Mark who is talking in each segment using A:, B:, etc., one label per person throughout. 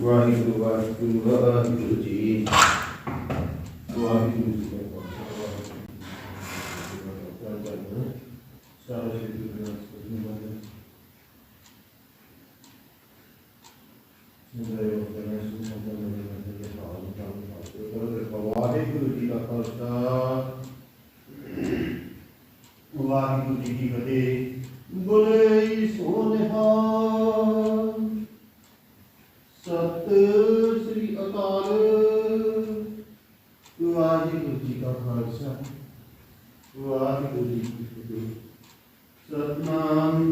A: ਵਾਹਿਗੁਰੂ ਵਾਹਿਗੁਰੂ ਵਾਹਿਗੁਰੂ ਜੀ। ਵਾਹਿਗੁਰੂ ਜੀ ਕਾ ਖਾਲਸਾ ਸਾਰੇ ਜੀ ਦੀ ਫਤਿਹ ਵਾਹਿਗੁਰੂ ਜੀ ਕਾ ਖਾਲਸਾ। ਵਾਹਿਗੁਰੂ ਜੀ ਕੀ ਫਤਿਹ ਬੋਲੇ ਸੋਨਿਹਾ ਸਤਿ ਸ੍ਰੀ ਅਕਾਲ ਵਾਹਿਗੁਰੂ ਜੀ ਕਾ ਖਾਲਸਾ ਵਾਹਿਗੁਰੂ ਜੀ ਕੀ ਫਤਿਹ ਸਤਨਾਮ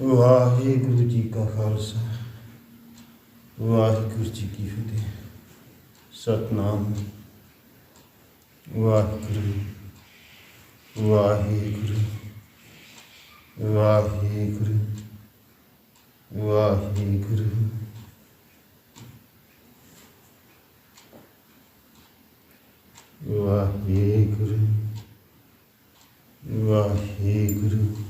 A: واحر جی کا خالصہ۔ واحر جی کی فتح۔ ست نام۔ واحر واحر واحر واحر واحر واحر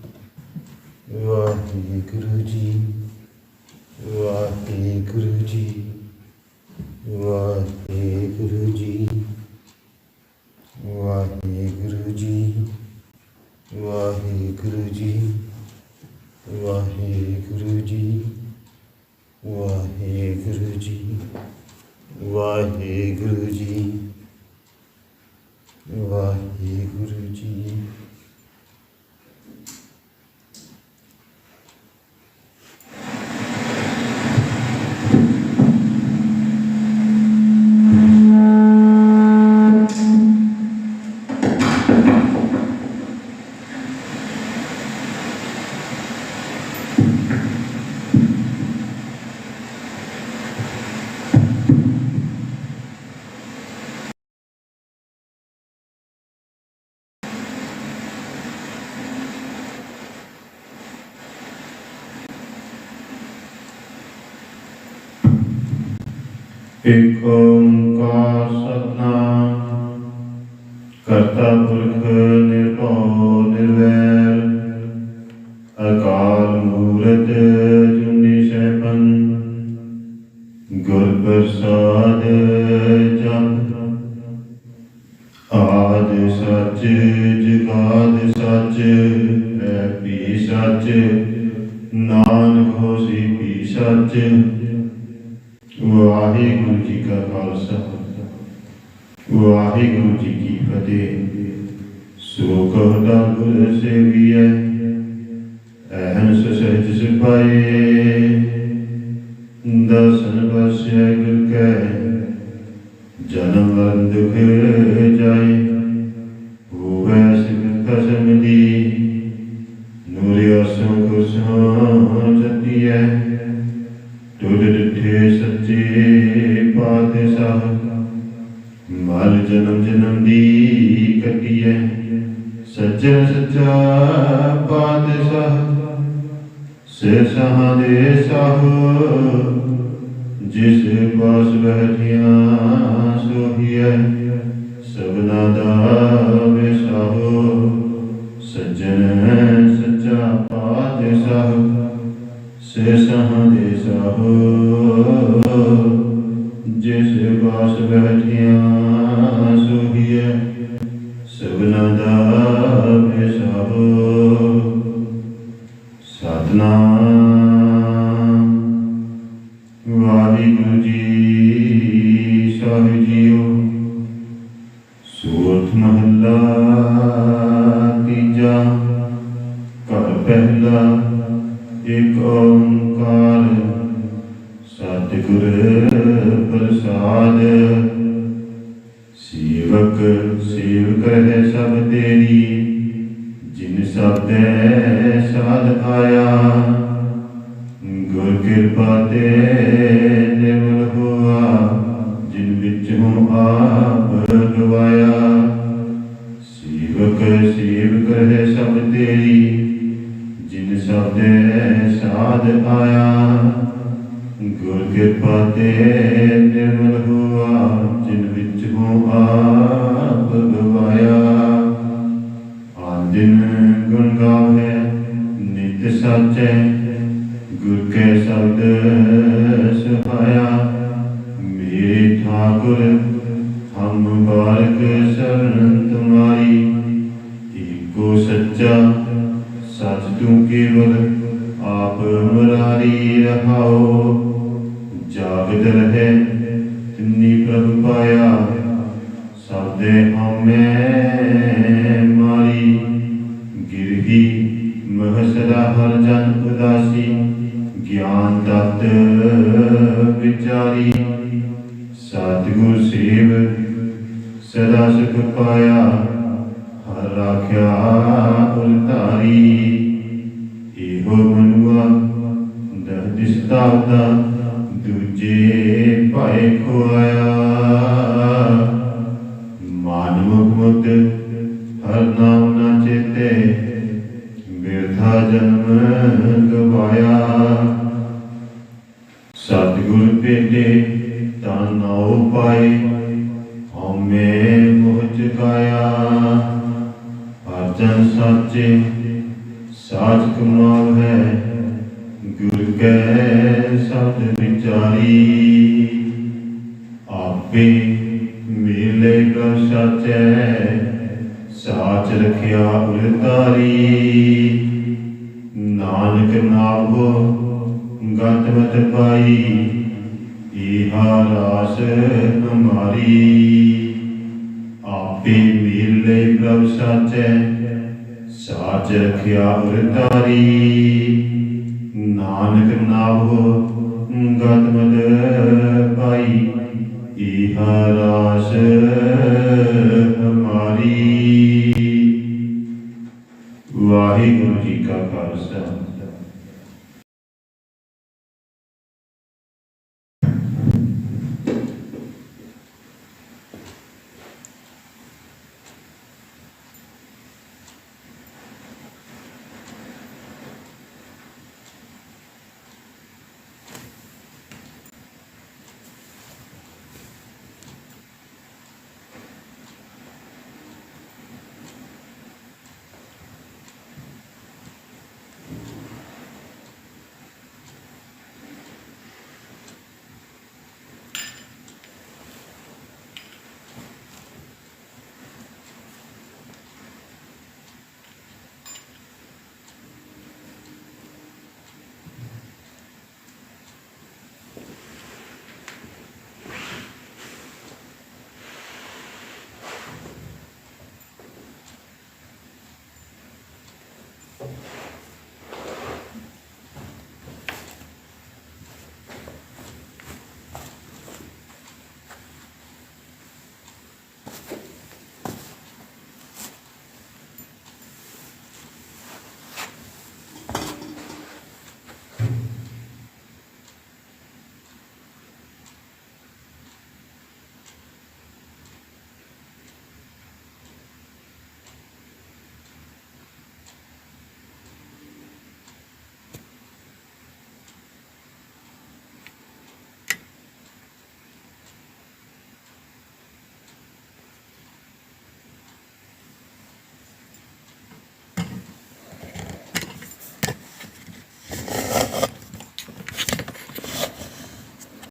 A: ਵਾਹਿਗੁਰੂ ਜੀ ਵਾਹਿਗੁਰੂ ਜੀ ਵਾਹਿਗੁਰੂ ਜੀ ਵਾਹਿਗੁਰੂ ਜੀ ਵਾਹਿਗੁਰੂ ਜੀ ਵਾਹਿਗੁਰੂ ਜੀ ਵਾਹਿਗੁਰੂ ਜੀ ਵਾਹਿਗੁਰੂ ਜੀ ਵਾਹਿਗੁਰੂ ਜੀ ਏਕ ਓੰਕਾਰ ਸਤਨਾਮ। ਕਰਤਾ ਪੁਰਖ ਨਿਰਭਉ ਨਿਰਵੈਰ। ਅਕਾਲ ਮੂਰਤ ਜੁਨੀ ਸੈਭੰ। ਗੁਰ ਪ੍ਰਸਾਦ ਜਪ। ਆਦ ਸੱਚ, ਜੁਗਾਦ ਸੱਚ, ਹੈ ਪੀ ਸੱਚ। ਨਾਨਕ ਹੋਸੀ ਪੀ ਸੱਚ। ਵਾਹਿਗੁਰੂ ਜੀ ਕਾ ਖਾਲਸਾ। ਵਾਹਿਗੁਰੂ ਜੀ ਕੀ ਫਤਿਹ। ਸੋ ਕਹਦਾ ਗੁਰ ਸੇਵੀਐ, ਅਹੰਸ ਸਹਿਜ ਸਿਪਾਏ ਦਸਨ ਵਸਿਆ ਗੁਰ ਕੈ, ਜਨਮ ਦੁਖ ਜਾਏ। ਸੇ ਸਹਾਂ ਦੇ ਜਿਸ ਪਾਸ ਬੈਠਿਆ ਸੋਹੀਐ, ਸਭਨਾ ਦਾ ਵਿਸਾਹੋ ਸੱਜਣ ਸੱਚਾ ਪਾਤਸ਼ਾਹ ਸੇ ਸਹਾਂ ਦੇ ਜਿਸ ਪਾਸ ਬੈਠਿਆ ਇੱਕ ਓੰਕਾਰ, ਸਤਿਗੁਰ ਪ੍ਰਸਾਦ। ਸੇਵਕ ਸੇਵਕ ਹੈ ਸਭ ਤੇਰੀ, ਜਿਨ ਸਬਦੈ ਸਾਧ ਆਇਆ। ਗੁਰ ਕਿਰਪਾ ਤੇ ਨਿਰਮਲ ਹੋਆ, ਜਿਨ ਵਿੱਚ ਹੁਣ ਆਪ ਗਵਾਇਆ ਸੇਵਕ ਸੇਵਕ ਹੈ ਸਭ ਤੇਰੀ ਆਇਆ ਗੁਰ ਕਿਰਪਾ ਤੇ ਹਮੇ ਮਾਰੀ। ਗਿਰਹੀ ਮਹਸਰਾ ਹਰ ਜਨ ਉਦਾਸੀ। ਗਿਆਨ ਤਤ ਵਿਚਾਰੀ। ਸਤਿਗੁਰ ਸੇਵ ਸਦਾ ਸੁਖ ਪਾਇਆ। ਹਰ ਰਾਖਿਆ ਉਲਤਾਰੀ। ਇਹੋ ਮਨੁਆ ਦਹ ਦਿਸਤਾ ਦੂਜੇ ਭਾਏ ਖੁਆਇਆ। ਜਨਮ ਗਵਾਇਆ। ਸਤਿਗੁਰ ਭੇਟੇ ਤਾਂ ਨਾਉ ਪਾਏ ਹਉਮੈ ਮੋਹ ਚੁਕਾਇਆ ਅਰਜਨ ਸਾਚੇ ਸਾਚ ਕਮਾਵ ਹੈ, ਗੁਰ ਕੈ ਸਤ ਵਿਚਾਰੀ। ਆਪੇ ਮਿਲੇ ਪ੍ਰਭ ਸਾਚੈ, ਸਾਚ ਰਖਿਆ ਉਲਤਾਰੀ ਤੇ ਨਾਭ ਗਤ ਮਤ ਪਾਈ ਇਹਾ ਰਾਸ ਹਮਾਰੀ ਆਪੇ ਮਿਲੇ ਪ੍ਰਭ ਸਾਚੈ, ਸਾਚ ਰਖਿਆ ਉਰਤਾਰੀ। ਨਾਨਕ ਨਾਭ ਗਤ ਮਤ ਪਾਈ ਇਹਾ ਰਾਸ ਹਮਾਰੀ ਵਾਹਿਗੁਰੂ ਜੀ ਕਾ ਖਾਲਸਾ।